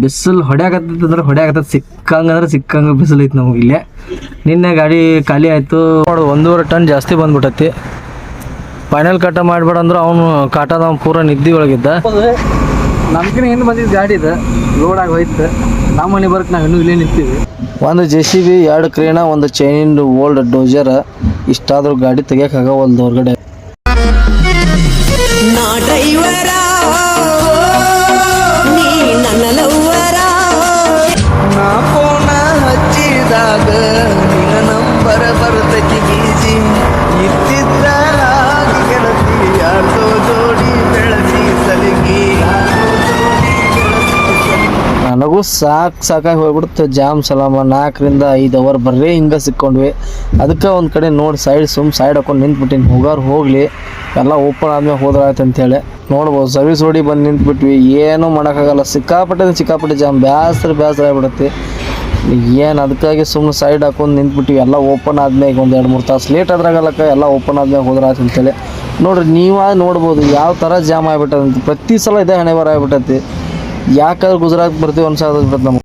ಬಿಸಿಲು ಹೊಡ್ಯಾಕತ್ತೈತೆ ಅಂದ್ರೆ ಹೊಡ್ಯಾಕತ್ತ ಸಿಕ್ಕಂಗ ಅಂದ್ರೆ ಸಿಕ್ಕಂಗ ಬಿಸಿಲು ಐತಿ ನಮಗೆ ಇಲ್ಲೇ. ನಿನ್ನೆ ಗಾಡಿ ಖಾಲಿ ಆಯಿತು. ನೋಡು ಒಂದೂವರೆ ಟನ್ ಜಾಸ್ತಿ ಬಂದ್ಬಿಟ್ಟತಿ ಫೈನಲ್ ಕಾಟ ಮಾಡ್ಬೇಡ ಅಂದ್ರೆ ಅವನು ಕಾಟದ ನಾವು ಪೂರ ನಿದ್ದೆ ಒಳಗಿದ್ದ ನಮ್ಗಿನ ಹಿಂದೆ ಬಂದಿದ್ದು ಗಾಡಿ ಇದೆ. ಲೋಡ್ ಆಗಿ ಹೋಯ್ತು. ನಮ್ಮ ಮನೆ ಬರಕ್ಕೆ ನಾವು ಇನ್ನೂ ಇಲ್ಲೇ ನಿಂತೀವಿ. ಒಂದು ಜೆ ಸಿ ಬಿ ಎರಡು ಕ್ರೇನ ಒಂದು ಚೈನಿಂದು ಓಲ್ಡ್ ಡೋಜರ್ ಇಷ್ಟಾದರೂ ಗಾಡಿ ತೆಗಿಯೋಕ್ಕಾಗ ಆಗವಲ್ದು ಹೊರಗಡೆ. ಸಾಕು ಸಾಕಾಗಿ ಹೋಗ್ಬಿಡುತ್ತೆ ಜಾಮ್ ಸಲಾಮ. ನಾಲ್ಕರಿಂದ ಐದು ಅವರ್ ಬರ್ರೇ, ಹಿಂಗೆ ಸಿಕ್ಕೊಂಡ್ವಿ. ಅದಕ್ಕೆ ಒಂದು ಕಡೆ ನೋಡಿ ಸೈಡ್ ಸುಮ್ ಸೈಡ್ ಹಾಕೊಂಡು ನಿಂತ್ಬಿಟ್ಟಿನಿ. ಹೋಗೋರು ಹೋಗಲಿ. ಎಲ್ಲ ಓಪನ್ ಆದ್ಮೇಲೆ ಹೋದ್ರಾಯ್ತು ಅಂತೇಳಿ. ನೋಡ್ಬೋದು ಸರ್ವಿಸ್ ಓಡಿ ಬಂದು ನಿಂತ್ಬಿಟ್ವಿ. ಏನೂ ಮಾಡೋಕ್ಕಾಗಲ್ಲ. ಸಿಕ್ಕಾಪಟ್ಟೆ ಸಿಕ್ಕಾಪಟ್ಟೆ ಜಾಮ್. ಬ್ಯಾಸ್ರ ಬ್ಯಾಸ್ರ ಆಗ್ಬಿಡತ್ತೆ. ಏನು ಅದಕ್ಕಾಗಿ ಸುಮ್ಮನೆ ಸೈಡ್ ಹಾಕೊಂಡು ನಿಂತ್ಬಿಟ್ವಿ. ಎಲ್ಲ ಓಪನ್ ಆದ್ಮೇಲೆ ಒಂದು ಎರಡು ಮೂರು ತಾಸು ಲೇಟ್ ಆದ್ರಾಗಲ್ಲಕ್ಕ. ಎಲ್ಲ ಓಪನ್ ಆದ್ಮೇಲೆ ಹೋದ್ರೆ ಆಯ್ತು ಅಂತೇಳಿ. ನೋಡ್ರಿ, ನೀವಾಗ ನೋಡ್ಬೋದು, ಯಾವ ಥರ ಜಾಮ್ ಆಗ್ಬಿಟ್ಟದಂತ. ಪ್ರತಿ ಸಲ ಇದೇ ಹಣೆ ಬರ ಆಗ್ಬಿಟ್ಟೈತಿ. ಯಾಕಾದ್ರೆ ಗುಜರಾತ್ ಬರ್ತೀವಿ ಅನ್ಸಾದ್ರೆ ನಮ್ಗೆ.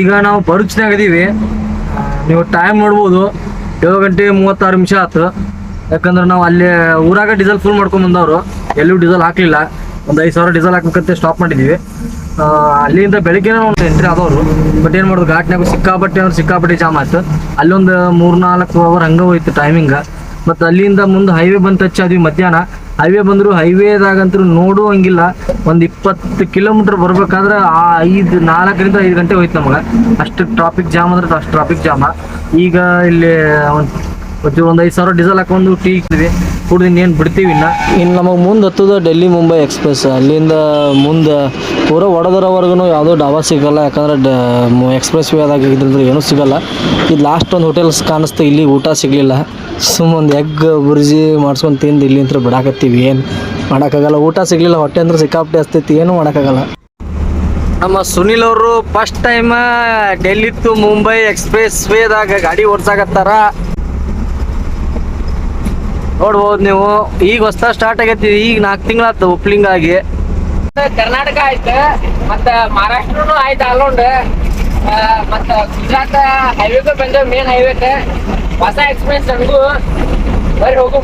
ಈಗ ನಾವು ಭರುಚ್ನಾಗ ಇದೀವಿ. ನೀವು ಟೈಮ್ ನೋಡ್ಬೋದು. ಏಳು ಗಂಟೆ ಮೂವತ್ತಾರು ನಿಮಿಷ ಆಯ್ತು ಯಾಕಂದ್ರೆ ನಾವು ಅಲ್ಲಿ ಊರಾಗ ಡೀಸೆಲ್ ಫುಲ್ ಮಾಡ್ಕೊಂಡ್ ಬಂದವರು. ಎಲ್ಲೂ ಡೀಸೆಲ್ ಹಾಕ್ಲಿಲ್ಲ. ಒಂದು ಐದು ಸಾವಿರ ಡೀಸೆಲ್ ಹಾಕ್ಬೇಕಂತ ಸ್ಟಾಪ್ ಮಾಡಿದ್ದೀವಿ ಆ, ಅಲ್ಲಿಂದ ಬೆಳಿಗ್ಗೆನೇ ಒಂದು ಎಂಟ್ರಿ ಆದವರು. ಬಟ್ ಏನು ಮಾಡೋದು ಘಾಟ್ನಾಗ ಸಿಕ್ಕಾಪಟ್ಟೆ ಅಂದ್ರೆ ಸಿಕ್ಕಾಪಟ್ಟೆ ಜಾಮ್ ಆಯ್ತು. ಅಲ್ಲೊಂದು ಮೂರ್ನಾಲ್ಕು ಅವರ್ ಹಂಗೆ ಹೋಯ್ತು ಟೈಮಿಂಗ್ ಮತ್ತು ಅಲ್ಲಿಂದ ಮುಂದೆ ಹೈವೇ ಬಂದು ಟಚ್ ಆದ್ವಿ ಮಧ್ಯಾಹ್ನ. ಹೈವೇ ಬಂದ್ರು ಹೈವೇದಾಗಂತೂ ನೋಡುವಂಗಿಲ್ಲ ಒಂದು ಇಪ್ಪತ್ತು ಕಿಲೋಮೀಟರ್ ಬರ್ಬೇಕಾದ್ರೆ ಆ ಐದು ನಾಲ್ಕರಿಂದ ಐದು ಗಂಟೆ ಹೋಯ್ತು ನಮಗೆ. ಅಷ್ಟು ಟ್ರಾಫಿಕ್ ಜಾಮ್ ಅಂದ್ರೆ ಅಷ್ಟು ಟ್ರಾಫಿಕ್ ಜಾಮ ಈಗ ಇಲ್ಲಿ ಒಂದು ಒಂದು ಐದು ಸಾವಿರ ಡೀಸೆಲ್ ಹಾಕೊಂಡು ಟೀ ಇಕ್ತೀವಿ ಕುಡ್ದು ಇನ್ನೇನು ಬಿಡ್ತೀವಿ ಇನ್ನು. ಇನ್ನು ನಮಗೆ ಮುಂದೆ ಹತ್ತದ ಡೆಲ್ಲಿ ಮುಂಬೈ ಎಕ್ಸ್ಪ್ರೆಸ್. ಅಲ್ಲಿಂದ ಮುಂದೆ ಪೂರ ವಡೋದರವರೆಗೂ ಯಾವುದೋ ಡಾಬಾ ಸಿಗಲ್ಲ ಯಾಕಂದ್ರೆ ಡ ಎಕ್ಸ್ಪ್ರೆಸ್ ವೇ ಆದಾಗ ಇದ್ರಿಂದ ಏನೂ ಸಿಗಲ್ಲ. ಇದು ಲಾಸ್ಟ್ ಒಂದು ಹೋಟೆಲ್ಸ್ ಕಾಣಿಸ್ತು ಇಲ್ಲಿ ಊಟ ಸಿಗಲಿಲ್ಲ. ಸುಮ್ಮ ಒಂದು ಎಗ್ ಬುರ್ಜಿ ಮಾಡ್ಸ್ಕೊಂಡು ತಿಂದು ಇಲ್ಲಿ ಅಂತ ಬಿಡಾಕತ್ತೀವಿ ಏನು ಮಾಡೋಕ್ಕಾಗಲ್ಲ. ಊಟ ಸಿಗಲಿಲ್ಲ ಹೊಟ್ಟೆ ಅಂದ್ರೆ ಸಿಕ್ಕಾಪಟ್ಟೆ ಹಸ್ತೈತಿ ಏನೂ ಮಾಡೋಕ್ಕಾಗಲ್ಲ. ನಮ್ಮ ಸುನಿಲ್ ಅವರು first time Delhi to Mumbai express ವೇದಾಗ ಗಾಡಿ ಓಡ್ಸಾಕತ್ತಾರ. ನೋಡ್ಬೋದು ನೀವು. ಈಗ ಹೊಸ ಸ್ಟಾರ್ಟ್ ಆಗೈತಿ. ಈಗ ನಾಲ್ಕು ತಿಂಗಳಾಯ್ತು ಒಪ್ಲಿಂಗ್ ಆಗಿ ಕರ್ನಾಟಕ ಆಯ್ತು. ಮತ್ತ ಮಹಾರಾಷ್ಟ್ರನು ಆಯ್ತು ಆಲ್ರೌಂಡ್. ಮತ್ತ ಗುಜರಾತ್ ಹೈವೇಗೂ ಬಂದ ಮೇನ್ ಹೈವೇ ಹೊಸ ಎಕ್ಸ್ಪ್ರೆಸ್ ನನಗೂ ಬರೀ ಹೋಗು.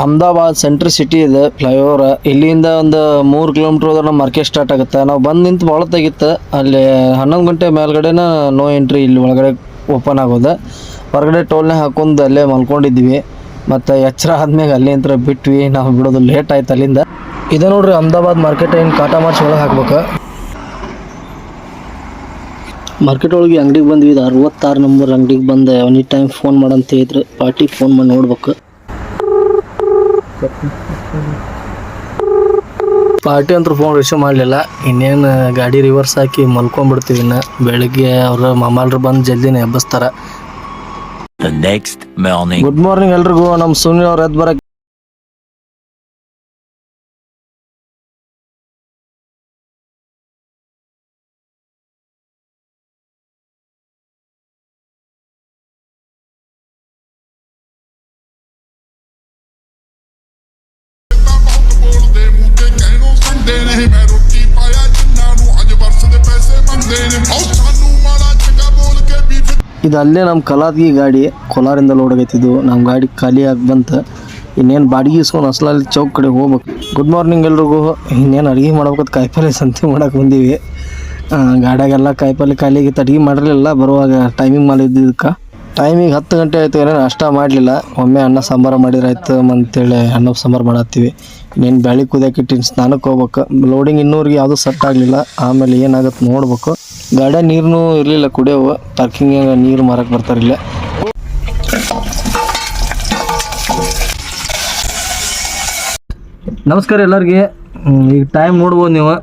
ಅಹಮದಾಬಾದ್ ಸೆಂಟ್ರ್ ಸಿಟಿ ಇದೆ ಫ್ಲೈಓವರ್ ಇಲ್ಲಿಂದ ಒಂದು ಮೂರು ಕಿಲೋಮೀಟ್ರ್ ಹೋದ್ರೆ ನಮ್ಮ ಮಾರ್ಕೆಟ್ ಸ್ಟಾರ್ಟ್ ಆಗುತ್ತೆ. ನಾವು ಬಂದು ನಿಂತು ಭಾಳ ತೆಗಿತ್ತು. ಅಲ್ಲಿ ಹನ್ನೊಂದು ಗಂಟೆ ಮೇಲ್ಗಡೆನ ನೋ ಎಂಟ್ರಿ ಇಲ್ಲಿ ಒಳಗಡೆ ಓಪನ್ ಆಗೋದು. ಹೊರಗಡೆ ಟೋಲ್ನೇ ಹಾಕೊಂಡು ಅಲ್ಲೇ ಮಲ್ಕೊಂಡಿದ್ವಿ ಮತ್ತು ಎಚ್ಚರ ಆದ್ಮೇಲೆ ಅಲ್ಲಿ ಅಂತ ಬಿಟ್ವಿ ನಾವು ಬಿಡೋದು ಲೇಟ್ ಆಯ್ತು ಅಲ್ಲಿಂದ. ಇದು ನೋಡ್ರಿ ಅಹಮದಾಬಾದ್ ಮಾರ್ಕೆಟ್ ಏನು ಕಾಟಾ ಮಾರ್ಚ್ ಒಳಗೆ ಹಾಕ್ಬೇಕು. ಮಾರ್ಕೆಟ್ ಒಳಗೆ ಅಂಗಡಿಗೆ ಬಂದ್ವಿ ಇದು ಅರವತ್ತಾರು ನಂಬರ್ ಅಂಗಡಿಗೆ ಬಂದೆ ಎನಿ ಟೈಮ್ ಫೋನ್ ಮಾಡಂತ ಹೇಳಿದ್ರೆ ಪಾರ್ಟಿಗೆ ಫೋನ್ ಮಾಡಿ ನೋಡ್ಬೇಕು. ಪಾರ್ಟಿ ಅಂತೂ ಫೋನ್ ರಿಸೀವ್ ಮಾಡಲಿಲ್ಲ ಇನ್ನೇನು ಗಾಡಿ ರಿವರ್ಸ್ ಹಾಕಿ ಮಲ್ಕೊಂಡ್ಬಿಡ್ತೀವಿ ಇನ್ನು. ಬೆಳಿಗ್ಗೆ ಅವರು ಮಾಮಾಲ್ರು ಬಂದು ಜಲ್ದಿನೇ ಎಬ್ಬಿಸ್ತಾರ. The next morning good morning ಎಲ್ರಿಗೂ. ನಮ್ಮ ಸುನಿ ಅವ್ರ ಎದ್ ಬರಕ್ಕೆ ಇದು ಅಲ್ಲೇ ನಮ್ಮ ಕಲಾದ್ಗಿ ಗಾಡಿ ಕೋಲಾರಿಂದ ಲೋಡ್ ಆಗೈತಿದ್ದು ನಮ್ಮ ಗಾಡಿ ಖಾಲಿ ಆಗಿ ಬಂತು. ಇನ್ನೇನು ಬಾಡಿಗೆ ಇಸ್ಕೊಂಡು ಅಸಲಲ್ಲಿ ಚೌಕ್ ಕಡೆ ಹೋಗ್ಬೇಕು. ಗುಡ್ ಮಾರ್ನಿಂಗ್ ಎಲ್ರಿಗೂ. ಇನ್ನೇನು ಅಡುಗೆ ಮಾಡ್ಬೇಕಂತ ಕಾಯಿಪಲ್ಲೆ ಸಂತೆ ಮಾಡೋಕೆ ಬಂದೀವಿ. ಗಾಡಿಯಾಗೆಲ್ಲ ಕಾಯಿಪಲ್ಲೆ ಖಾಲಿ ಆಗಿತ್ತು. ಅಡುಗೆ ಮಾಡಿರಲಿಲ್ಲ. ಬರುವಾಗ ಟೈಮಿಂಗ್ ಮಾಡಿದ್ದಕ್ಕೆ ಟೈಮಿಗೆ ಹತ್ತು ಗಂಟೆ ಆಯಿತು ಏನೇನು ಅಷ್ಟ ಮಾಡಲಿಲ್ಲ. ಒಮ್ಮೆ ಅನ್ನ ಸಾಂಬಾರು ಮಾಡಿರಾಯ್ತು ಅಂತೇಳಿ ಅನ್ನ ಸಾಂಬಾರು ಮಾಡತ್ತೀವಿ. ಇನ್ನೇನು ಬ್ಯಾಳಿ ಕುದಿಯಾಕಿಟ್ಟಿನ ಸ್ನಾನಕ್ಕೆ ಹೋಗ್ಬೇಕು. ಲೋಡಿಂಗ್ ಇನ್ನೂರಿಗೆ ಯಾವುದೂ ಸೆಟ್ ಆಗಲಿಲ್ಲ. ಆಮೇಲೆ ಏನಾಗುತ್ತೆ ನೋಡ್ಬೇಕು. ಗಾಡಿ ನೀರ್ನು ಇರಲಿಲ್ಲ, ಕುಡಿಯೋವು. ಪಾರ್ಕಿಂಗ್ ನೀರು ಮಾರಕ್ಕೆ ಬರ್ತಾರಿಲ್ಲ ನಮಸ್ಕಾರ ಎಲ್ಲರಿಗೆ. ಈಗ ಟೈಮ್ ನೋಡ್ಬೋದು ನೀವು.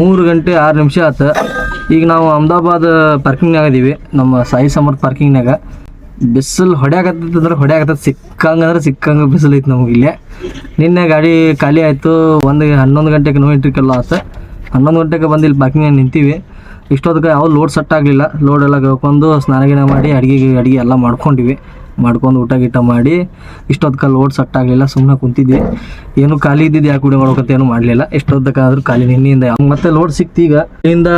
ಮೂರು ಗಂಟೆ ಆರು ನಿಮಿಷ ಆತ. ಈಗ ನಾವು ಅಹಮದಾಬಾದ್ ಪಾರ್ಕಿಂಗ್ನಾಗ ಇದೀವಿ, ನಮ್ಮ ಸಾಯಿ ಸಮರ್ಥ ಪಾರ್ಕಿಂಗ್ನಾಗ ಬಿಸಿಲು ಹೊಡ್ಯಾಕತ್ತಂದ್ರೆ ಸಿಕ್ಕಂಗೆ ಅಂದ್ರೆ ಸಿಕ್ಕಂಗೆ ಬಿಸಿಲು ಐತೆ ನಮಗೆ ಇಲ್ಲೇ. ನಿನ್ನೆ ಗಾಡಿ ಖಾಲಿ ಆಯಿತು, ಒಂದು ಹನ್ನೊಂದು ಗಂಟೆಗೆ ನೋವು ಎಂಟ್ರಿಕೆಲ್ಲ ಆಯ್ತು ಹನ್ನೊಂದು ಗಂಟೆಗೆ ಬಂದು ಇಲ್ಲಿ ಬಾಕಿಂಗ್ ನಿಂತೀವಿ. ಇಷ್ಟೊತ್ತಿಗೆ ಯಾವ ಲೋಡ್ ಸೆಟ್ ಆಗಲಿಲ್ಲ. ಲೋಡ್ ಎಲ್ಲ ಕೇಳ್ಕೊಂಡು ಸ್ನಾನ ಗಿನ ಮಾಡಿ ಅಡುಗೆ ಅಡುಗೆ ಎಲ್ಲ ಮಾಡ್ಕೊಂಡಿವಿ. ಮಾಡ್ಕೊಂಡು ಊಟ ಗೀಟ ಮಾಡಿ ಇಷ್ಟೊತ್ತಕ್ಕೆ ಲೋಡ್ ಸೆಟ್ ಆಗಲಿಲ್ಲ ಸುಮ್ಮನೆ ಕುಂತಿದ್ವಿ. ಏನು ಖಾಲಿ ಇದ್ದಿದ್ದು ಯಾಕೆ ಕುಡಿ ಮಾಡ್ಬೇಕಂತ ಏನು ಮಾಡಲಿಲ್ಲ. ಇಷ್ಟೊತ್ತಕ್ಕೆ ಆದ್ರೂ ಖಾಲಿ ನಿನ್ನೆಯಿಂದ ಮತ್ತೆ ಲೋಡ್ ಸಿಕ್ತಿ ಈಗ. ಇಲ್ಲಿಂದ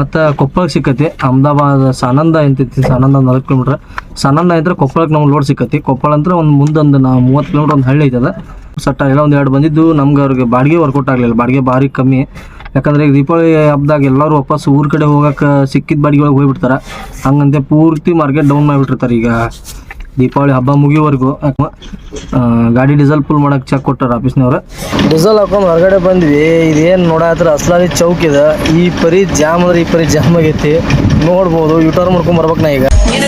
ಮತ್ತೆ ಕೊಪ್ಪಳಕ್ಕೆ ಸಿಕ್ಕತಿ ಅಹಮದಾಬಾದ್ ಸಾನಂದ ಅಂತೈತಿ ಸಾನಂದ ನಲ್ವತ್ತು ನಾಲ್ಕು ಕಿಲೋಮೀಟ್ರ್ ಸಾನಂದ ಐತ್ರ ಕೊಪ್ಪಳಕ್ಕೆ ನಮ್ಗೆ ಲೋಡ್ ಸಿಕ್ಕತಿ ಕೊಪ್ಪಳ ಅಂದ್ರೆ ಒಂದು ಮುಂದೊಂದು ನಾ ಮೂವತ್ತು ಕಿಲೋಮೀಟ್ರ್ ಒಂದು ಹಳ್ಳಿ ಐತದ ಸಟ್ಟ ಎಲ್ಲ ಒಂದು ಎರಡು ಬಂದಿದ್ದು ನಮ್ಗೆ ಅವ್ರಿಗೆ ಬಾಡಿಗೆ ವರ್ಕೌಟ್ ಆಗಲಿಲ್ಲ. ಬಾಡಿಗೆ ಭಾರಿ ಕಮ್ಮಿ. ಯಾಕಂದ್ರೆ ಈಗ ದೀಪಾವಳಿ ಹಬ್ಬದಾಗ ಎಲ್ಲರೂ ವಾಪಸ್ ಊರ ಕಡೆ ಹೋಗಕ್ಕೆ ಸಿಕ್ಕಿದ ಬಾಡಿಗೆ ಒಳಗೆ ಹೋಗ್ಬಿಡ್ತಾರೆ. ಹಂಗಂತೆ ಪೂರ್ತಿ ಮಾರ್ಕೆಟ್ ಡೌನ್ ಮಾಡಿಬಿಟ್ಟಿರ್ತಾರೆ ಈಗ ದೀಪಾವಳಿ ಹಬ್ಬ ಮುಗಿಯೋವರೆಗೂ ಗಾಡಿ ಡೀಸೆಲ್ ಫುಲ್ ಮಾಡಕ್ಕೆ ಚೆಕ್ ಕೊಟ್ಟಾರ ಆಫೀಸ್ನವ್ರು ಡೀಸೆಲ್ ಹಾಕೊಂಡು ಹೊರಗಡೆ ಬಂದ್ವಿ. ಇದೇನು ನೋಡತ್ರ ಅಸ್ಲಾಲಿ ಚೌಕ್ ಇದೆ. ಈ ಪರಿ ಜಾಮ್ ಅಂದ್ರೆ ಈ ಪರಿ ಜಾಮ್ ಆಗೈತಿ. ನೋಡ್ಬೋದು ಯೂಟರ್ನ್ ಮಾಡ್ಕೊಂಡ್ ಬರ್ಬೇಕು ನಾ ಈಗ. ನಿನ್ನ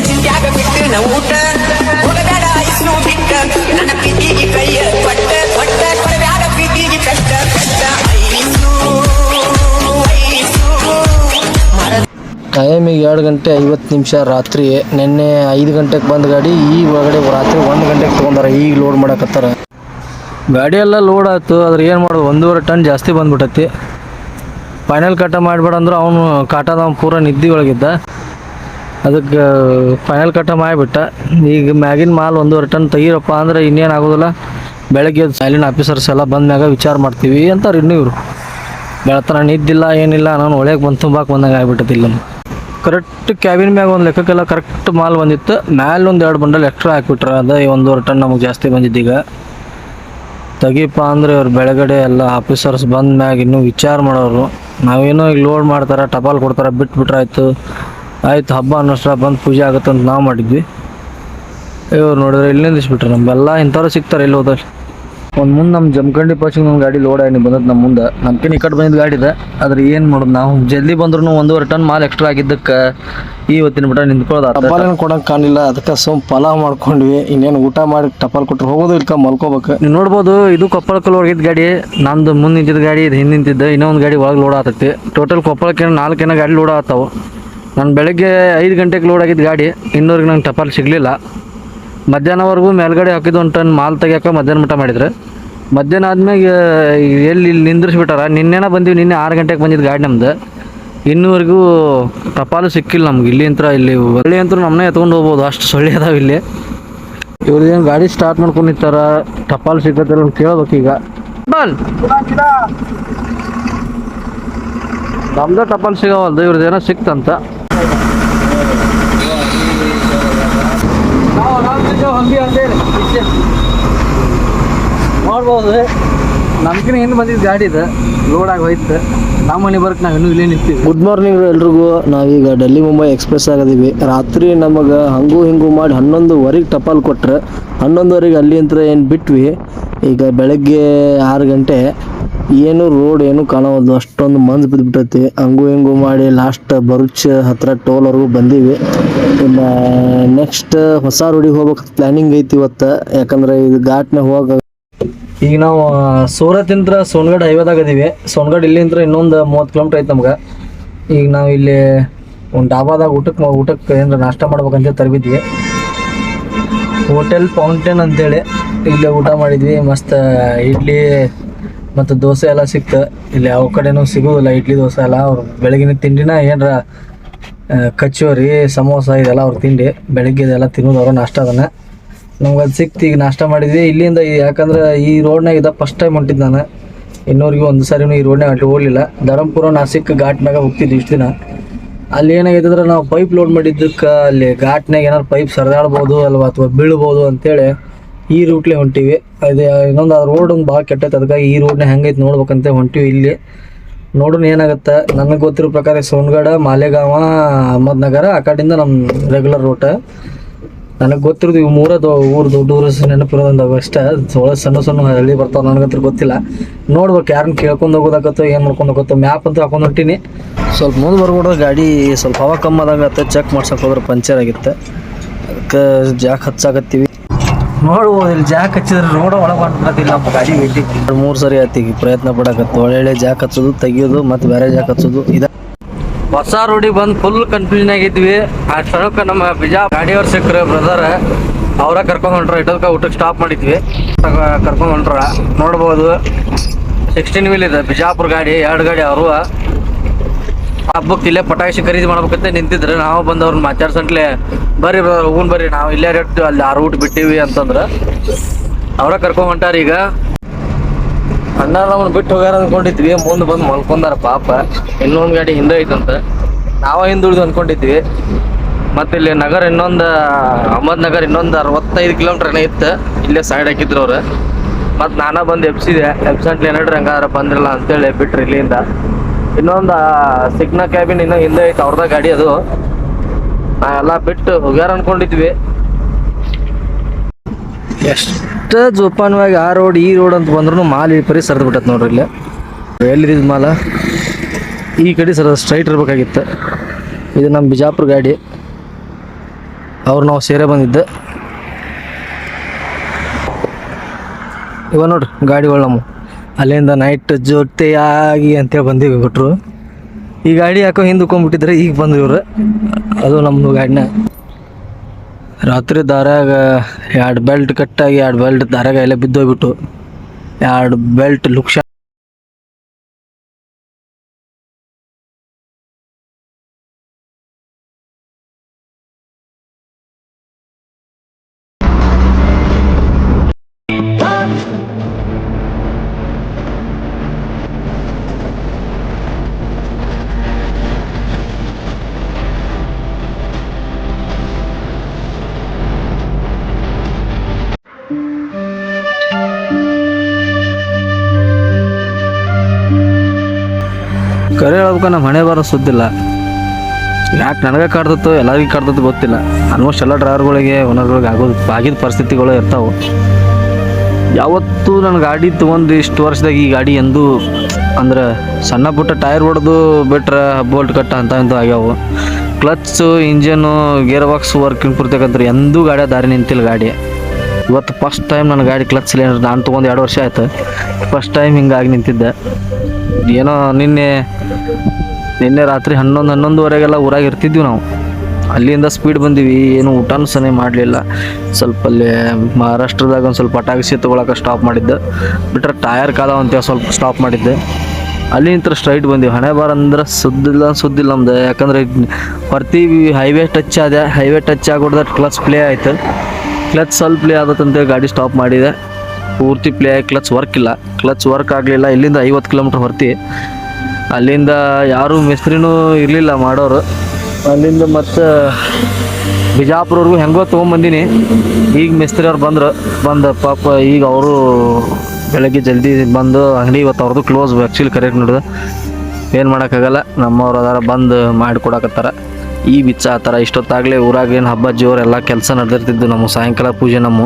ಟೈಮಿಗೆ ಎರಡು ಗಂಟೆ ಐವತ್ತು ನಿಮಿಷ ರಾತ್ರಿ ನಿನ್ನೆ ಐದು ಗಂಟೆಗೆ ಬಂದ ಗಾಡಿ, ಈ ಒಳಗಡೆ ರಾತ್ರಿ ಒಂದು ಗಂಟೆಗೆ ತೊಗೊಂಡಾರ. ಈಗ ಲೋಡ್ ಮಾಡಕತ್ತಾರ. ಗಾಡಿ ಎಲ್ಲ ಲೋಡ್ ಆಯಿತು, ಆದ್ರೆ ಏನು ಮಾಡೋದು? ಒಂದೂವರೆ ಟನ್ ಜಾಸ್ತಿ ಬಂದ್ಬಿಟ್ಟೈತಿ ಫೈನಲ್ ಕಟ ಮಾಡಿಬೇಡ ಅಂದ್ರೆ ಅವನು ಕಾಟದ ಅವ್ನು ಪೂರ ನಿದ್ದೆ ಒಳಗಿದ್ದ ಅದಕ್ಕೆ ಫೈನಲ್ ಕಟ ಮಾಡಿಬಿಟ್ಟ. ಈಗ ಮ್ಯಾಗಿನ ಮಾಲ್ ಒಂದೂವರೆ ಟನ್ ತೆಗೀರಪ್ಪ ಅಂದ್ರೆ ಇನ್ನೇನು ಆಗೋದಿಲ್ಲ. ಬೆಳಗ್ಗೆ ಸೈಲೆಂಟ್ ಆಫೀಸರ್ಸ್ ಎಲ್ಲ ಬಂದ ಮ್ಯಾಗ ವಿಚಾರ ಮಾಡ್ತೀವಿ ಅಂತಾರೆ ಇನ್ನೂ ಇವರು. ಬೆಳತನ ನಿದ್ದಿಲ್ಲ, ಏನಿಲ್ಲ, ನಾನು ಒಳಗೆ ಬಂದು ತುಂಬಾಕ್ ಬಂದಂಗೆ ಆಗ್ಬಿಟ್ಟೈತಿ ಇಲ್ಲ ಕರೆಕ್ಟ್ ಕ್ಯಾಬಿನ್ ಮ್ಯಾಗ ಒಂದು ಲೆಕ್ಕಕ್ಕೆಲ್ಲ ಕರೆಕ್ಟ್ ಮಾಲ್ ಬಂದಿತ್ತು. ಮ್ಯಾಲ ಒಂದು ಎರಡು ಬಂಡಲ್ ಎಕ್ಸ್ಟ್ರಾ ಹಾಕಿಬಿಟ್ರೆ. ಅದ ಒಂದೂವರೆ ಟನ್ ನಮಗೆ ಜಾಸ್ತಿ ಬಂದಿದ್ದೀಗ ತೆಗೀಪ ಅಂದ್ರೆ ಇವ್ರು ಬೆಳಗಡೆ ಎಲ್ಲ ಆಫೀಸರ್ಸ್ ಬಂದ ಮ್ಯಾಗ ಇನ್ನೂ ವಿಚಾರ ಮಾಡೋರು. ನಾವೇನೋ ಈಗ ಲೋಡ್ ಮಾಡ್ತಾರೆ, ಟಪಾಲ್ ಕೊಡ್ತಾರೆ, ಬಿಟ್ಬಿಟ್ರೆ ಆಯಿತು. ಆಯ್ತು, ಹಬ್ಬ ಅನ್ನೋಷ್ಟ್ರ ಬಂದು ಪೂಜೆ ಆಗುತ್ತೆ ಅಂತ ನಾವು ಮಾಡಿದ್ವಿ. ಇವ್ರು ನೋಡಿದ್ರೆ ಇಲ್ಲಿಂದ ಇಸ್ಬಿಟ್ರೆ ನಮ್ಮೆಲ್ಲ ಇಂಥವ್ರು ಸಿಗ್ತಾರೆ ಇಲ್ಲಿ ಹೋದಲ್ಲಿ ಒಂದು ಮುಂದೆ ನಮ್ಮ ಜಮಖಂಡಿ ಪಾಚಿಗೆ ನಮ್ಮ ಗಾಡಿ ಲೋಡ್ ಆಗಿ ಬಂದದ್ದು ನಮ್ಮ ಮುಂದೆ. ನಮ್ಕಿನ ಈ ಕಡೆ ಬಂದಿದ್ದು ಗಾಡಿ ಇದೆ. ಆದ್ರೆ ಏನು ಮಾಡೋದು ನಾವು? ಜಲ್ದಿ ಬಂದ್ರು ಒಂದೂವರೆ ಟನ್ ಮಾಲ್ ಎಕ್ಸ್ಟ್ರಾ ಆಗಿದ್ದಕ್ಕೆ ಇವತ್ತಿನ ಬಿಟ್ಟ ನಿಂತ್ಕೊಳ್ಳೋದು ಟಪಾಲ್ ಏನು ಕೊಡೋಕೆ ಕಾಣಿಲ್ಲ ಅದಕ್ಕೆ ಸುಮ್ ಪಲಾವ್ ಮಾಡ್ಕೊಂಡ್ವಿ. ಇನ್ನೇನು ಊಟ ಮಾಡಿ ಟಪಾಲ್ ಕೊಟ್ಟರು ಹೋಗೋದು ಇಲ್ಕ ಮಲ್ಕೋಬೇಕು. ನೀವು ನೋಡ್ಬೋದು ಇದು ಕೊಪ್ಪಳಕ್ಕೆ ಹೋಗಿದ್ದ ಗಾಡಿ. ನಮ್ದು ಮುಂದೆ ನಿಂತಿದ್ದ ಗಾಡಿ ಇದು ಹಿಂದೆ ನಿಂತಿದ್ದ. ಇನ್ನೊಂದು ಗಾಡಿ ಒಳಗೆ ಲೋಡ್ ಆತೈತಿ. ಟೋಟಲ್ ಕೊಪ್ಪಳಕ್ಕೆ ನಾಲ್ಕೇನ ಗಾಡಿ ಲೋಡ್ ಆತಾವ. ನಾನು ಬೆಳಗ್ಗೆ ಐದು ಗಂಟೆಗೆ ಲೋಡ್ ಆಗಿದ್ದ ಗಾಡಿ. ಇನ್ನೂರಿಗೆ ನಂಗೆ ಟಪಾಲ್ ಸಿಗಲಿಲ್ಲ. ಮಧ್ಯಾಹ್ನವರೆಗೂ ಮೇಲ್ಗಡೆ ಹಾಕಿದ್ದು ಒಂದು ಟನ್ ಮಾಲ್ ತೆಗಿಯೋಕೆ ಮಧ್ಯಾಹ್ನ ಮಟ್ಟ ಮಾಡಿದ್ರೆ. ಮಧ್ಯಾಹ್ನ ಆದ್ಮೇಲೆ ಎಲ್ಲಿ ಇಲ್ಲಿ ನಿಂದ್ರಿಸ್ಬಿಟ್ಟಾರ? ನಿನ್ನೆನ ಬಂದಿವಿ, ನಿನ್ನೆ ಆರು ಗಂಟೆಗೆ ಬಂದಿದ್ದು ಗಾಡಿ ನಮ್ದು. ಇನ್ನೂವರೆಗೂ ಟಪಾಲು ಸಿಕ್ಕಿಲ್ಲ ನಮ್ಗೆ. ಇಲ್ಲಿ ಅಂತ ಇಲ್ಲಿ ಒಳ್ಳೆ ಅಂತೂ ನಮ್ಮನ್ನೇ ಎತ್ಕೊಂಡು ಹೋಗ್ಬೋದು. ಅಷ್ಟು ಸೊಳ್ಳೆ ಅದಾವ ಇಲ್ಲಿ. ಇವ್ರದ್ದೇನು ಗಾಡಿ ಸ್ಟಾರ್ಟ್ ಮಾಡ್ಕೊಂಡು ನಿಂತಾರ ಟಪಾಲು ಅಂತ ಕೇಳ್ಬೇಕು ಈಗ. ಬಲ್ ನಮ್ದು ಟಪಾಲ್ ಸಿಗವಲ್ದು. ಇವ್ರದ್ದೇನೋ ಸಿಕ್ತಂತ. ನೋಡ್ಬೋದು. ನಮ್ಗಿನ ಹಿಂದೆ ಬಂದಿದ್ದು ಗಾಡಿ ಇದೆ. ಲೋಡ್ ಆಗಿ ಹೋಯ್ತು. ನಮ್ಮ ಮನೆ ಬರಕ್ಕೆ ನಾವು ಇನ್ನೂ ಇಲ್ಲೇ ನಿಂತೀವಿ ಗುಡ್ ಮಾರ್ನಿಂಗ್ ಎಲ್ರಿಗೂ. ನಾವೀಗ ಡೆಲ್ಲಿ ಮುಂಬೈ ಎಕ್ಸ್ಪ್ರೆಸ್ ಆಗದೀವಿ. ರಾತ್ರಿ ನಮಗೆ ಹಂಗೂ ಹಿಂಗೂ ಮಾಡಿ ಹನ್ನೊಂದುವರೆಗೆ ಟಪಾಲ್ ಕೊಟ್ರೆ. ಹನ್ನೊಂದುವರೆಗೆ ಅಲ್ಲಿ ಅಂತ ಏನು ಬಿಟ್ವಿ. ಈಗ ಬೆಳಗ್ಗೆ ಆರು ಗಂಟೆ. ಏನು ರೋಡ್ ಏನು ಕಾಣವಲ್ದು, ಅಷ್ಟೊಂದು ಮಂಜು ಬಿದ್ದುಬಿಟ್ಟೈತಿ ಹಂಗೂ ಹಿಂಗೂ ಮಾಡಿ ಲಾಸ್ಟ್ ಬರುಚ್ ಹತ್ರ ಟೋಲ್ವರೆಗೂ ಬಂದೀವಿ. ಇನ್ನು ನೆಕ್ಸ್ಟ್ ಹೊಸ ರೋಡಿಗೆ ಹೋಗ್ಬೇಕು ಪ್ಲ್ಯಾನಿಂಗ್ ಐತಿ ಇವತ್ತು. ಯಾಕಂದ್ರೆ ಇದು ಘಾಟ್ನ ಹೋಗ ಈಗ ನಾವು ಸೂರತ್ಂತ್ರ ಸೋನ್ಗಡ್ ಹೈವೇದಾಗ ಅದೀವಿ ಸೋನ್ಗಡ್ ಇಲ್ಲಿಂತ್ರ ಇನ್ನೊಂದು ಮೂವತ್ತು ಕಿಲೋಮೀಟ್ರ್ ಐತೆ ನಮ್ಗೆ. ಈಗ ನಾವು ಇಲ್ಲಿ ಒಂದು ಡಾಬಾದಾಗ ಊಟಕ್ಕೆ ಊಟಕ್ಕೆ ಏನಾರ ನಾಷ್ಟ ಮಾಡ್ಬೇಕಂತ ತರಬಿದ್ವಿ. ಹೋಟೆಲ್ ಫೌಂಟೇನ್ ಅಂತೇಳಿ, ಇಲ್ಲೇ ಊಟ ಮಾಡಿದ್ವಿ. ಮಸ್ತ್ ಇಡ್ಲಿ ಮತ್ತು ದೋಸೆ ಎಲ್ಲ ಸಿಕ್ತ. ಇಲ್ಲಿ ಯಾವ ಕಡೆನೂ ಸಿಗೋದಿಲ್ಲ, ಇಡ್ಲಿ ದೋಸೆ ಎಲ್ಲ. ಅವ್ರು ಬೆಳಗಿನ ತಿಂಡಿನ ಏನರ ಕಚೋರಿ, ಸಮೋಸ ಇದೆಲ್ಲ ಅವ್ರ ತಿಂಡಿ. ಬೆಳಗ್ಗೆ ಇದೆಲ್ಲ ತಿನ್ನೋದು ನಾಷ್ಟ ಅದನ್ನ. ನಮ್ಗೆ ಅದು ಸಿಕ್ತು, ಈಗ ನಾಷ್ಟ ಮಾಡಿದ್ವಿ. ಇಲ್ಲಿಂದ ಯಾಕಂದ್ರೆ ಈ ರೋಡ್ನಾಗ ಇದ ಫಸ್ಟ್ ಟೈಮ್ ಹೊಂಟಿದ್ದು ನಾನು. ಇನ್ನೂರಿಗೆ ಒಂದು ಸಾರಿನೂ ಈ ರೋಡ್ನಾಗ ಅಲ್ಲಿ ಹೋಗ್ಲಿಲ್ಲ. ಧರಂಪುರ, ನಾಸಿಕ್ ಘಾಟ್ನಾಗ ಹೋಗ್ತಿದ್ವಿ ಇಷ್ಟು ದಿನ. ಅಲ್ಲಿ ಏನಾಗೈತಂದ್ರೆ ನಾವು ಪೈಪ್ ಲೋಡ್ ಮಾಡಿದ್ದಕ್ಕೆ, ಅಲ್ಲಿ ಘಾಟ್ನಾಗ ಏನಾರು ಪೈಪ್ ಸರಿದಾಡ್ಬೋದು ಅಲ್ವಾ ಅಥವಾ ಬೀಳ್ಬೋದು ಅಂತೇಳಿ ಈ ರೂಟ್ಲೆ ಹೊಂಟಿವಿ. ಅದು, ಇನ್ನೊಂದು ಆ ರೋಡ್ ಒಂದು ಭಾಳ ಕೆಟ್ಟೈತೆ. ಅದಕ್ಕಾಗಿ ಈ ರೋಡ್ನ ಹೆಂಗೈತೆ ನೋಡ್ಬೇಕಂತ ಹೊಂಟಿವಿ ಇಲ್ಲಿ. ನೋಡೋಣ ಏನಾಗುತ್ತೆ? ನನಗೆ ಗೊತ್ತಿರೋ ಪ್ರಕಾರ ಸೋನ್ಗಡ, ಮಾಲೆಗಾಂವ, ಅಹಮದ್ನಗರ ಆ ಕಡೆಯಿಂದ ನಮ್ಮ ರೆಗ್ಯುಲರ್ ರೂಟ ನನಗೆ ಗೊತ್ತಿರೋದು ಇವು ಮೂರ ಊರು ದೊಡ್ಡ ಊರು ನೆನಪಿರೋದಂದ ಅಷ್ಟೇ. ಒಳ ಸಣ್ಣ ಸಣ್ಣ ಹಳ್ಳಿ ಬರ್ತಾವೆ ನನಗಂತೂ ಗೊತ್ತಿಲ್ಲ. ನೋಡ್ಬೇಕು ಯಾರನ್ನ ಕೇಳ್ಕೊಂಡು ಹೋಗೋದಾಗತ್ತೋ, ಏನು ಮಾಡ್ಕೊಂಡು ಹೋಗುತ್ತೋ. ಮ್ಯಾಪ್ ಅಂತ ಹಾಕೊಂಡು ಹೊಂಟೀನಿ. ಸ್ವಲ್ಪ ಮುಂದೆ ಬರ್ಬಿಡ್ರೆ ಗಾಡಿ. ಸ್ವಲ್ಪ ಹವಾ ಕಮ್ಮಿ ಆದಂಗೆ ಚೆಕ್ ಮಾಡ್ಸಕ್ಕೆ ಹೋದ್ರೆ ಪಂಚರ್ ಆಗಿತ್ತೆ. ಅದಕ್ಕೆ ಜಾಕ್ ಹಚ್ಚಾಕತ್ತೀವಿ ನೋಡ್ಬೋದು ಇಲ್ಲಿ ಜಾಕ್ ಹಚ್ಚಿದ್ರೆ ರೋಡ್ ಒಳಗೆ ಹೊಂಟಿಲ್ಲ ನಮ್ಮ ಗಾಡಿ ವೆಯ್ಟಿಂಗ್ ಮೂರು ಸರಿ ಹತ್ತಿಗೆ ಪ್ರಯತ್ನ ಪಡಕತ್ತು. ಒಳ್ಳೆ ಜಾಕ್ ಹಚ್ಚೋದು ತೆಗಿಯೋದು ಮತ್ತೆ ಬೇರೆ ಜಾಕ್ ಹಚ್ಚೋದು ಇದ ಹೊಸ ರೋಡಿಗೆ ಬಂದು ಫುಲ್ ಕನ್ಫ್ಯೂಷನ್ ಆಗಿದ್ವಿ. ಆ ಕ್ಷಣಕ್ಕೆ ನಮ್ಮ ಬಿಜಾ ಗಾಡಿಯವ್ರು ಸಿಕ್ಕರು ಬ್ರದರ್ ಅವರ ಕರ್ಕೊಂಡ್ ಹೊಂಟ್ರ. ಇಟ್ಟದಕ್ಕೆ ಊಟಕ್ಕೆ ಸ್ಟಾಪ್ ಮಾಡಿದ್ವಿ. ಕರ್ಕೊಂಡು ಕರ್ಕೊಂಡ್ ಹೊಂಟ್ರ. ನೋಡ್ಬೋದು. ಸಿಕ್ಸ್ಟೀನ್ ವೀಲ್ ಇದೆ ಬಿಜಾಪುರ ಗಾಡಿ ಎರಡು ಗಾಡಿ ಅವರು ಹಬ್ಬಕ್ಕೆ ಇಲ್ಲೇ ಪಟಾಕಿ ಖರೀದಿ ಮಾಡ್ಬೇಕಂತ ನಿಂತಿದ್ರೆ. ನಾವು ಬಂದವ್ರನ್ನ ಮಾತಾಡ್ಸಂಟ್ಲೆ ಬರ್ರಿ ಹೋಗುನ್ ಬರ್ರಿ, ನಾವು ಇಲ್ಲೇ ರೇಟ್ ಅಲ್ಲಿ ಆರು ಊಟ ಬಿಟ್ಟಿವಿ ಅಂತಂದ್ರೆ. ಅವರ ಕರ್ಕೊಂಡ್ ಹೊಂಟಾರ ಈಗ. ಅಣ್ಣ ನಮ್ಮನ್ನ ಬಿಟ್ಟು ಹೋಗ್ಯಾರ ಅನ್ಕೊಂಡಿದ್ವಿ. ಮುಂದೆ ಬಂದು ಮಲ್ಕೊಂಡಾರ ಪಾಪ. ಇನ್ನೊಂದು ಗಾಡಿ ಹಿಂದೆ ಐತಂತ. ನಾವ ಹಿಂದುಳಿದು ಅನ್ಕೊಂಡಿದ್ವಿ. ಮತ್ತೆ ಇಲ್ಲಿ ನಗರ ಇನ್ನೊಂದು, ಅಹಮದ್ ನಗರ್ ಇನ್ನೊಂದು ಅರವತ್ತೈದು ಕಿಲೋಮೀಟರ್ ಇತ್ತು. ಇಲ್ಲೇ ಸೈಡ್ ಹಾಕಿದ್ರು ಅವ್ರು. ಮತ್ತು ನಾನ ಬಂದು ಎಬ್ಸಿದೆ. ಎಬ್ಸಂಟ್ಲಿ ಏನಾದ್ರು ಹಂಗಾದ್ರೆ ಬಂದ್ರಲ್ಲ ಅಂತೇಳಿ ಬಿಟ್ರಿ ಇಲ್ಲಿಂದ. ಇನ್ನೊಂದು ಸಿಗ್ನಾ ಕ್ಯಾಬಿನ್ ಇನ್ನೂ ಹಿಂದೆ ಐತೆ, ಅವ್ರದ ಗಾಡಿ ಅದು. ಎಲ್ಲ ಬಿಟ್ಟು ಹೋಗ್ಯಾರ ಅನ್ಕೊಂಡಿದ್ವಿ. ಎಷ್ಟು ಜೋಪಾನವಾಗಿ ಆ ರೋಡ್ ಈ ರೋಡ್ ಅಂತ ಬಂದ್ರು ಮಾಲ್ ಈ ಪರಿ ಸರಿದು ಬಿಟ್ಟತ್ ನೋಡ್ರಿ ಇಲ್ಲಿ. ಎಲ್ಲಿದ್ದ ಮಾಲ? ಈ ಕಡೆ ಸರ ಸ್ಟ್ರೈಟ್ ಇರ್ಬೇಕಾಗಿತ್ತು. ಇದು ನಮ್ಮ ಬಿಜಾಪುರ ಗಾಡಿ. ಅವ್ರು ನಾವು ಸೇರೆ ಬಂದಿದ್ದೆ. ಇವ ನೋಡ್ರಿ, ಗಾಡಿಗಳು ನಮ್ಮ ಅಲ್ಲಿಂದ ನೈಟ್ ಜೊತೆಯಾಗಿ ಅಂತೇಳಿ ಬಂದೀವಿ ಬಿಟ್ರು. ಈ ಗಾಡಿ ಯಾಕೋ ಹಿಂದಕ್ಕೊಂಡ್ಬಿಟ್ಟಿದ್ರೆ ಈಗ ಬಂದಿವ್ರು ಅದು ನಮ್ಮದು ಗಾಡಿನ. ರಾತ್ರಿ ದಾರಾಗ ಎರಡು ಬೆಲ್ಟ್ ಕಟ್ಟಾಗಿ ಎರಡು ಬೆಲ್ಟ್ ದಾರಾಗ ಎಲ್ಲ ಬಿದ್ದೋಗ್ಬಿಟ್ಟು ಎರಡು ಬೆಲ್ಟ್ ಲುಕ್ಷ ಕರೆ ಹೇಳ್ಬೇಕು ನಮ್ಮ ಹಣೆ ಬರೋ ಸುದ್ದಿಲ್ಲ. ಯಾಕೆ ನನಗೆ ಕಾಡ್ತತ್ತು, ಎಲ್ಲರಿಗೂ ಕಾಡ್ತತ್ತು ಗೊತ್ತಿಲ್ಲ. ಆಲ್ಮೋಸ್ಟ್ ಎಲ್ಲ ಡ್ರೈವರ್ಗಳಿಗೆ ಓನರ್ಗಳಿಗೆ ಆಗೋದು, ಆಗಿದ ಪರಿಸ್ಥಿತಿಗಳು ಇರ್ತಾವೆ. ಯಾವತ್ತೂ ನನ್ನ ಗಾಡಿ ತೊಗೊಂಡು ಇಷ್ಟು ವರ್ಷದಾಗ ಈ ಗಾಡಿ ಎಂದೂ, ಅಂದ್ರೆ ಸಣ್ಣ ಪುಟ್ಟ ಟೈರ್ ಹೊಡೆದು ಬಿಟ್ರೆ ಬೋಲ್ಟ್ ಕಟ್ಟ ಅಂತ ಅಂತ ಆಗ್ಯಾವು. Clutch engine gear box working ಪುರ್ತಕ್ಕಂಥ ಎಂದೂ ಗಾಡಿ ದಾರಿ ನಿಂತಿಲ್ಲ ಗಾಡಿ. ಇವತ್ತು ಫಸ್ಟ್ ಟೈಮ್ ನನ್ನ ಗಾಡಿ ಕ್ಲಚ್ ಸಿಲಿಂಡರ್ ನಾನು ತೊಗೊಂಡು ಎರಡು ವರ್ಷ ಆಯಿತು. ಫಸ್ಟ್ ಟೈಮ್ ಹಿಂಗಾಗಿ ನಿಂತಿದ್ದೆ. ಏನೋ ನಿನ್ನೆ ನಿನ್ನೆ ರಾತ್ರಿ ಹನ್ನೊಂದು, ಹನ್ನೊಂದುವರೆಗೆಲ್ಲ ಊರಾಗ ಇರ್ತಿದ್ವಿ ನಾವು. ಅಲ್ಲಿಂದ ಸ್ಪೀಡ್ ಬಂದೀವಿ, ಏನು ಊಟನೂ ಸನೇ ಮಾಡಲಿಲ್ಲ. ಸ್ವಲ್ಪ ಅಲ್ಲಿ ಮಹಾರಾಷ್ಟ್ರದಾಗ ಒಂದು ಸ್ವಲ್ಪ ಪಟಾಕಿ ತೊಗೊಳಕ್ಕೆ ಸ್ಟಾಪ್ ಮಾಡಿದ್ದೆ. ಬಿಟ್ರೆ ಟಯರ್ ಕಾಲ ಅಂತೇಳಿ ಸ್ವಲ್ಪ ಸ್ಟಾಪ್ ಮಾಡಿದ್ದೆ. ಅಲ್ಲಿ ನಿಂತರ ಸ್ಟ್ರೈಟ್ ಬಂದೀವಿ. ಹಣೆ ಬಾರ ಅಂದ್ರೆ ಸುದ್ದಿಲ್ಲ ಸುದ್ದಿಲ್ಲ ನಮ್ದು. ಯಾಕಂದ್ರೆ ಬರ್ತೀವಿ ಹೈವೇ ಟಚ್ ಆದ ಹೈವೇ ಟಚ್ ಆಗೋಡ್ದ ಕ್ಲಚ್ ಪ್ಲೇ ಆಯ್ತು. ಕ್ಲಚ್ ಸ್ವಲ್ಪ ಪ್ಲೇ ಆದತ್ತಂತೇಳಿ ಗಾಡಿ ಸ್ಟಾಪ್ ಮಾಡಿದೆ. ಪೂರ್ತಿ ಪ್ಲೇ ಕ್ಲಚ್ ವರ್ಕ್ ಇಲ್ಲ. ಕ್ಲಚ್ ವರ್ಕ್ ಆಗಲಿಲ್ಲ, ಇಲ್ಲಿಂದ ಐವತ್ತು ಕಿಲೋಮೀಟ್ರ್ ಹೊರ್ತಿ. ಅಲ್ಲಿಂದ ಯಾರು ಮಿಸ್ತ್ರಿನೂ ಇರಲಿಲ್ಲ ಮಾಡೋರು. ಅಲ್ಲಿಂದ ಮತ್ತೆ ಬಿಜಾಪುರವ್ರಿಗೂ ಹೆಂಗೋ ತೊಗೊಂಬಂದಿನಿ. ಈಗ ಮಿಸ್ತ್ರಿ ಅವ್ರು ಬಂದರು. ಬಂದು ಪಾಪ ಈಗ ಅವರು ಬೆಳಗ್ಗೆ ಜಲ್ದಿ ಬಂದು ಅಂಗಡಿ ಇವತ್ತು ಅವ್ರದ್ದು ಕ್ಲೋಸ್ ಆ್ಯಕ್ಚುಲಿ ಕರೆಕ್ಟ್ ನೋಡಿದೆ. ಏನು ಮಾಡೋಕ್ಕಾಗಲ್ಲ, ನಮ್ಮವ್ರು ಅದಾರ ಬಂದು ಮಾಡಿಕೊಡಕತ್ತಾರ ಈ ಬಿಚ್ಚ ಆ ಥರ ಇಷ್ಟೊತ್ತಾಗಲೇ ಊರಾಗೇನು ಹಬ್ಬ ಜೋರು ಎಲ್ಲ ಕೆಲಸ ನಡೆದಿರ್ತಿದ್ದು ನಮ್ಮ ಸಾಯಂಕಾಲ ಪೂಜೆ ನಮ್ಮ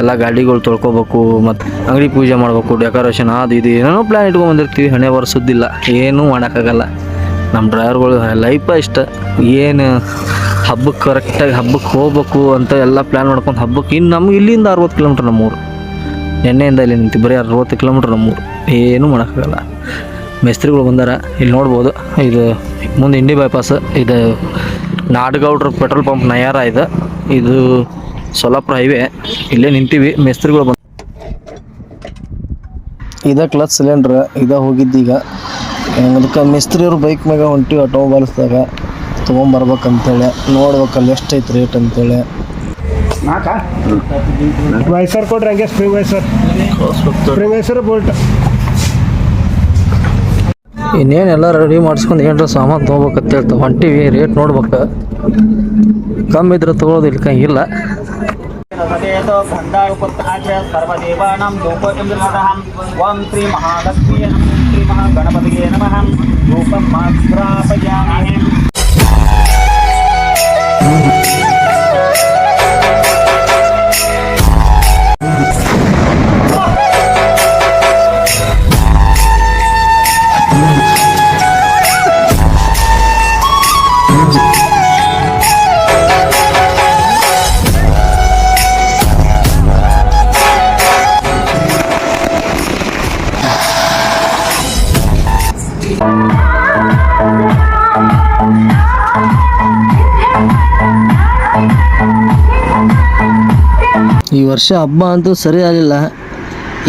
ಎಲ್ಲ ಗಾಡಿಗಳು ತೊಳ್ಕೊಬೇಕು ಮತ್ತು ಅಂಗಡಿ ಪೂಜೆ ಮಾಡಬೇಕು ಡೆಕೋರೇಷನ್ ಅದು ಇದು ಏನೇನೋ ಪ್ಲ್ಯಾನ್ ಇಟ್ಕೊಂಡು ಬಂದಿರ್ತೀವಿ. ಹಣೆ ಬರ್ಸೋದಿಲ್ಲ ಏನೂ ಮಾಡೋಕ್ಕಾಗಲ್ಲ. ನಮ್ಮ ಡ್ರೈವರ್ಗಳು ಲೈಫ ಇಷ್ಟ. ಏನು ಹಬ್ಬಕ್ಕೆ ಕರೆಕ್ಟಾಗಿ ಹಬ್ಬಕ್ಕೆ ಹೋಗ್ಬೇಕು ಅಂತ ಎಲ್ಲ ಪ್ಲ್ಯಾನ್ ಮಾಡ್ಕೊಂಡು ಹಬ್ಬಕ್ಕೆ ಇನ್ನು ನಮ್ಗೆ ಇಲ್ಲಿಂದ ಅರವತ್ತು ಕಿಲೋಮೀಟ್ರ್ ನಮ್ಮೂರು. ಎಣ್ಣೆಯಿಂದ ಇಲ್ಲಿ ನಿಂತು ಬರೀ ಅರವತ್ತು ಕಿಲೋಮೀಟ್ರ್ ನಮ್ಮೂರು. ಏನೂ ಮಾಡೋಕ್ಕಾಗಲ್ಲ. ಮೇಸ್ತ್ರಿಗಳು ಬಂದಾರ. ಇಲ್ಲಿ ನೋಡ್ಬೋದು ಇದು ಮುಂದೆ ಇಂಡಿ ಬೈಪಾಸ್ ಇದು ನಾಡಗೌಡ್ರ ಪೆಟ್ರೋಲ್ ಪಂಪ್ ನಯಾರ ಇದು. ಇದು ಸೊಲ್ಲಾಪುರ ಹೈವೇ ಇಲ್ಲೇ ನಿಂತೀವಿ ಮೇಸ್ತ್ರಿಗಳು ಬಂದ ಇದ ಕ್ಲಚ್ ಸಿಲಿಂಡ್ರ್ ಇದ ಹೋಗಿದ್ದೀಗ. ಅದಕ್ಕೆ ಮಿಸ್ತ್ರಿಯವರು ಬೈಕ್ ಮ್ಯಾಗ ಹೊಂಟಿವಿ ಆಟೋಮೊಬೈಲ್ಸ್ದಾಗ ತೊಗೊಂಬರ್ಬೇಕಂತೇಳಿ ಎಷ್ಟು ಎಷ್ಟೈತೆ ರೇಟ್ ಅಂತೇಳಿ. ವೈಸರ್ ಕೊಡ್ರಿ ಹಂಗೆ spring washer spring washer bolt ಇನ್ನೇನೆಲ್ಲ ready ಮಾಡಿಸ್ಕೊಂಡು ಏನರ ಸಾಮಾನು ತೊಗೋಬೇಕಂತ ಹೊಂಟಿವಿ ರೇಟ್ ನೋಡ್ಬೇಕು. ಕಮ್ಮಿ ಇದ್ರೆ ತೊಗೊಳೋದು ಇಲ್ಕಂಗಿಲ್ಲ ಓಂ ನಮಃ. ಮಾತ್ರ ಈ ವರ್ಷ ಹಬ್ಬ ಅಂತೂ ಸರಿ ಆಗಲಿಲ್ಲ.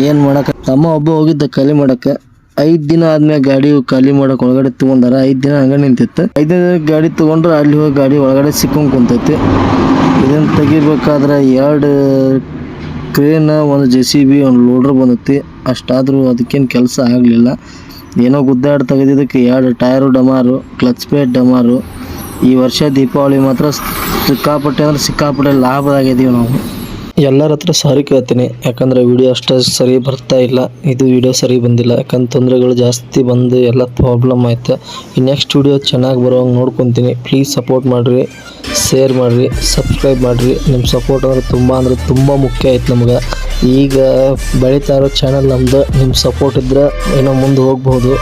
ಏನು ಮಾಡೋಕೆ ತಮ್ಮ ಹಬ್ಬ ಹೋಗಿದ್ದ ಖಾಲಿ ಮಾಡೋಕ್ಕೆ. ಐದು ದಿನ ಆದ್ಮೇಲೆ ಗಾಡಿ ಖಾಲಿ ಮಾಡೋಕೆ ಒಳಗಡೆ ತೊಗೊಂಡಾರ. ಐದು ದಿನ ಹಂಗೆ ನಿಂತಿತ್ತು. ಐದು ದಿನ ಗಾಡಿ ತೊಗೊಂಡ್ರೆ ಅಲ್ಲಿ ಹೋಗಿ ಗಾಡಿ ಒಳಗಡೆ ಸಿಕ್ಕೊಂಡು ಕುಂತೈತಿ. ಇದನ್ನು ತೆಗಿಬೇಕಾದ್ರೆ ಎರಡು ಕ್ರೇನ್, ಒಂದು ಜೆ ಸಿ ಬಿ, ಒಂದು ಲೋಡ್ರ್ ಬಂದೈತಿ. ಅಷ್ಟಾದರೂ ಅದಕ್ಕೇನು ಕೆಲಸ ಆಗಲಿಲ್ಲ. ಏನೋ ಗುದ್ದಾಡಿ ತೆಗೆದಿದ್ದಕ್ಕೆ ಎರಡು ಟೈರು ಡಮಾರು, ಕ್ಲಚ್ ಪೇಟ್ ಡಮಾರು. ಈ ವರ್ಷ ದೀಪಾವಳಿ ಮಾತ್ರ ಸಿಕ್ಕಾಪಟ್ಟೆ ಅಂದ್ರೆ ಸಿಕ್ಕಾಪಟ್ಟೆ ಲಾಭದಾಗಿದ್ದೀವಿ ನಾವು. ಎಲ್ಲರ ಹತ್ರ ಸಾರಿ ಕೇಳ್ತೀನಿ. ಯಾಕಂದರೆ ವಿಡಿಯೋ ಅಷ್ಟು ಸರಿ ಬರ್ತಾ ಇಲ್ಲ. ಇದು ವಿಡಿಯೋ ಸರಿ ಬಂದಿಲ್ಲ. ಯಾಕಂದ್ರೆ ತೊಂದರೆಗಳು ಜಾಸ್ತಿ ಬಂದು ಎಲ್ಲ ಪ್ರಾಬ್ಲಮ್ ಆಯ್ತು. ಈ ನೆಕ್ಸ್ಟ್ ವಿಡಿಯೋ ಚೆನ್ನಾಗಿ ಬರೋಂಗೆ ನೋಡ್ಕೊತೀನಿ. ಪ್ಲೀಸ್ ಸಪೋರ್ಟ್ ಮಾಡಿರಿ. ಶೇರ್ ಮಾಡಿರಿ. ಸಬ್ಸ್ಕ್ರೈಬ್ ಮಾಡಿರಿ. ನಿಮ್ಮ ಸಪೋರ್ಟ್ ಅಂದರೆ ತುಂಬ ಅಂದರೆ ತುಂಬ ಮುಖ್ಯ ಆಯ್ತು ನಮ್ಗೆ. ಈಗ ಬೆಳೀತಾ ಇರೋ ಚಾನಲ್ ನಮ್ದು. ನಿಮ್ಮ ಸಪೋರ್ಟ್ ಇದ್ರೆ ಏನೋ ಮುಂದೆ ಹೋಗ್ಬೋದು.